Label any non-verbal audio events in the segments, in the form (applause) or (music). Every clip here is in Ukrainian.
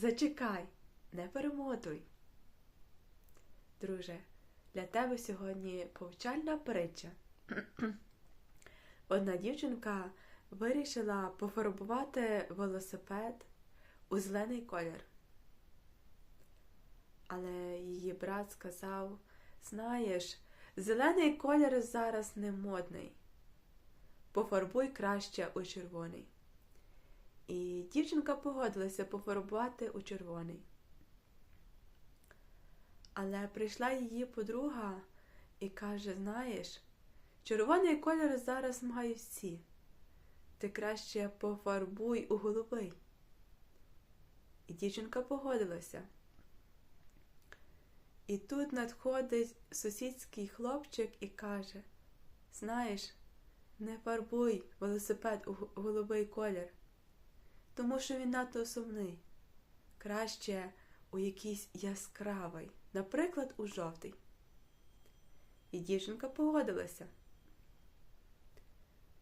Зачекай, не перемотуй. Друже, для тебе сьогодні повчальна притча. (clears throat) Одна дівчинка вирішила пофарбувати велосипед у зелений колір. Але її брат сказав: знаєш, зелений колір зараз не модний. Пофарбуй краще у червоний. Дівчинка погодилася пофарбувати у червоний. Але прийшла її подруга і каже: знаєш, червоний колір зараз мають всі. Ти краще пофарбуй у голубий. І дівчинка погодилася. І тут надходить сусідський хлопчик і каже: Знаєш, не фарбуй велосипед у голубий колір, тому що він надто сумний. Краще у якийсь яскравий, наприклад, у жовтий. І дівчинка погодилася.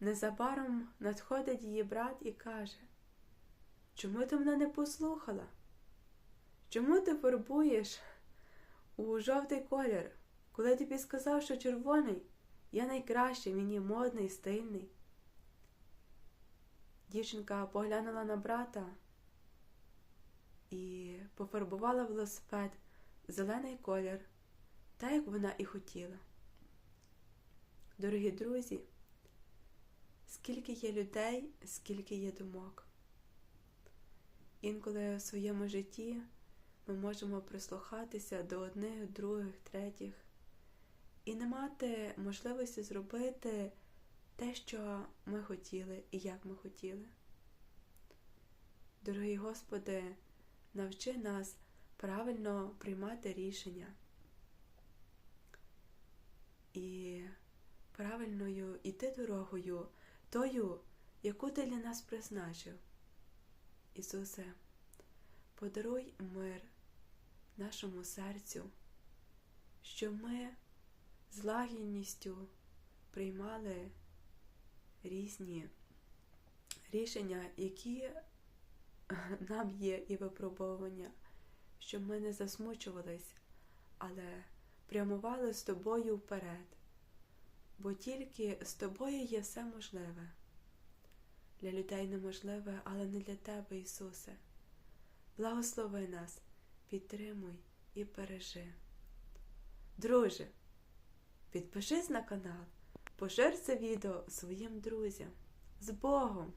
Незабаром надходить її брат і каже, чому ти мене не послухала? Чому ти фарбуєш у жовтий колір, коли тобі сказав, що червоний я найкращий, мені модний, стильний? Дівчинка поглянула на брата і пофарбувала велосипед зелений колір, так як вона і хотіла. Дорогі друзі, скільки є людей, скільки є думок. Інколи в своєму житті ми можемо прислухатися до одних, других, третіх і не мати можливості зробити те, що ми хотіли і як ми хотіли. Дорогий Господи, навчи нас правильно приймати рішення і правильною йти дорогою, тою, яку ти для нас призначив. Ісусе, подаруй мир нашому серцю, щоб ми з лагідністю приймали різні рішення, які (laughs) нам є і випробовування, щоб ми не засмучувались, але прямували з тобою вперед, бо тільки з тобою є все можливе. Для людей неможливе, але не для тебе, Ісусе. Благослови нас, підтримуй і бережи. Друже, підпишись на канал, пошир це відео своїм друзям. З Богом!